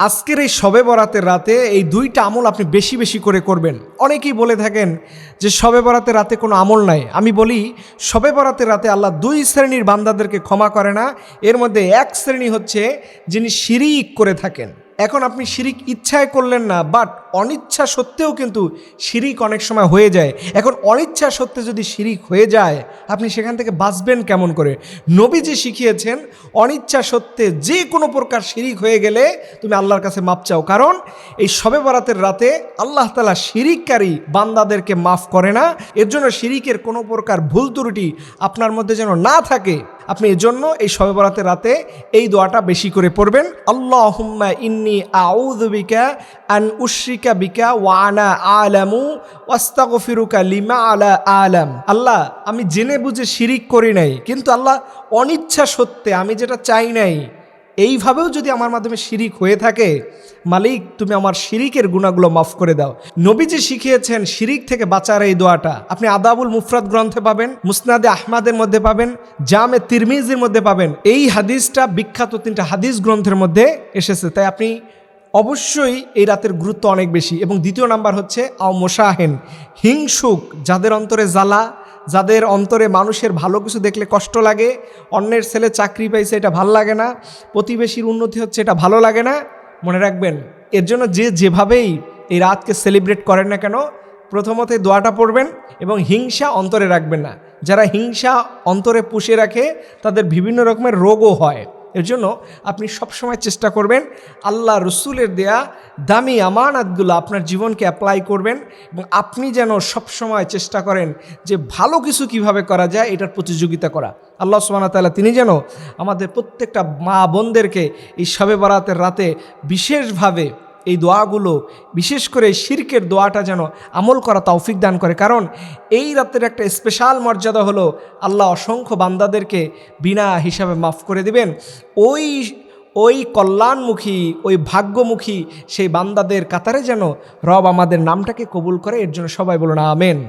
আজকের এই সবে বরাতের রাতে এই দুইটা আমল আপনি বেশি বেশি করে করবেন। অনেকেই বলে থাকেন যে সবে বরাতের রাতে কোনো আমল নাই। আমি বলি সবে বরাতের রাতে আল্লাহ দুই শ্রেণির বান্দাদেরকে ক্ষমা করে না। এর মধ্যে এক শ্রেণি হচ্ছে যিনি শিরিক করে থাকেন। এখন আপনি শিরিক ইচ্ছায় করলেন না বাট অনিচ্ছা সত্ত্বেও কিন্তু শিরিক অনেক সময় হয়ে যায়। এখন অনিচ্ছা সত্ত্বে যদি শিরিক হয়ে যায়, আপনি সেখান থেকে বাঁচবেন কেমন করে? নবীজি শিখিয়েছেন, অনিচ্ছা সত্ত্বে যে কোনো প্রকার শিরিক হয়ে গেলে তুমি আল্লাহর কাছে মাপ চাও। কারণ এই শবে বরাতের রাতে আল্লাহ তালা শিরিককারী বান্দাদেরকে মাফ করে না। এর জন্য শিরিকের কোনো প্রকার ভুল ত্রুটি আপনার মধ্যে যেন না থাকে আপনি এজন্য এই সবে বরাতের রাতে এই দোয়াটা বেশি করে পড়বেন। আল্লাহ হুম্মা ইন্নি আউদিকা আন উশ্রিকা বিকা ওয়ানা আলামু ওয়াস্তাগফিরুকা লিমা আলা আলাম। আল্লাহ, আমি জেনে বুঝে শিরিক করি নাই, কিন্তু আল্লাহ অনিচ্ছা সত্ত্বে আমি যেটা চাই নাই এইভাবেও যদি আমার মাধ্যমে শিরিক হয়ে থাকে, মালিক, তুমি আমার শিরিকের গুণাগুলো মাফ করে দাও। নবীজি শিখিয়েছেন শিরিক থেকে বাঁচার এই দোয়াটা। আপনি আদাবুল মুফরাদ গ্রন্থে পাবেন, মুসনাদে আহমাদের মধ্যে পাবেন, জামে তিরমিজির মধ্যে পাবেন। এই হাদিসটা বিখ্যাত তিনটা হাদিস গ্রন্থের মধ্যে এসেছে। তাই আপনি অবশ্যই এই রাতের গুরুত্ব অনেক বেশি। এবং দ্বিতীয় নাম্বার হচ্ছে আও মোশাহেন, হিংসুক, যাদের অন্তরে জ্বালা যাদের অন্তরে মানুষের ভালো কিছু দেখলে কষ্ট লাগে, অন্যের ছেলে চাকরি পাইছে এটা ভালো লাগে না, প্রতিবেশীর উন্নতি হচ্ছে এটা ভালো লাগে না, মনে রাখবেন, এর জন্য যে যেভাবেই এই রাতকে সেলিব্রেট করেন না কেন, প্রথমত দোয়াটা পড়বেন এবং হিংসা অন্তরে রাখবেন না। যারা হিংসা অন্তরে পুষে রাখে, তাদের বিভিন্ন রকমের রোগও হয়। এর জন্য আপনি সবসময় চেষ্টা করবেন আল্লাহ রসুলের দেয়া দামি আমানাতগুলো আপনার জীবনকে অ্যাপ্লাই করবেন এবং আপনি যেন সবসময় চেষ্টা করেন যে ভালো কিছু কীভাবে করা যায় এটার প্রতিযোগিতা করা। আল্লাহ সুবাহ তালা তিনি যেন আমাদের প্রত্যেকটা মা বোনদেরকে এই শবে বরাতের রাতে বিশেষভাবে এই দোয়াগুলো, বিশেষ করে শির্কের দোয়াটা যেন আমল করা তৌফিক দান করে। কারণ এই রাতের একটা স্পেশাল মর্যাদা হলো আল্লাহ অসংখ্য বান্দাদেরকে বিনা হিসাবে মাফ করে দিবেন। ওই ওই কল্যাণমুখী, ওই ভাগ্যমুখী সেই বান্দাদের কাতারে যেন রব আমাদের নামটাকে কবুল করে। এর জন্য সবাই বলুন, আমেন।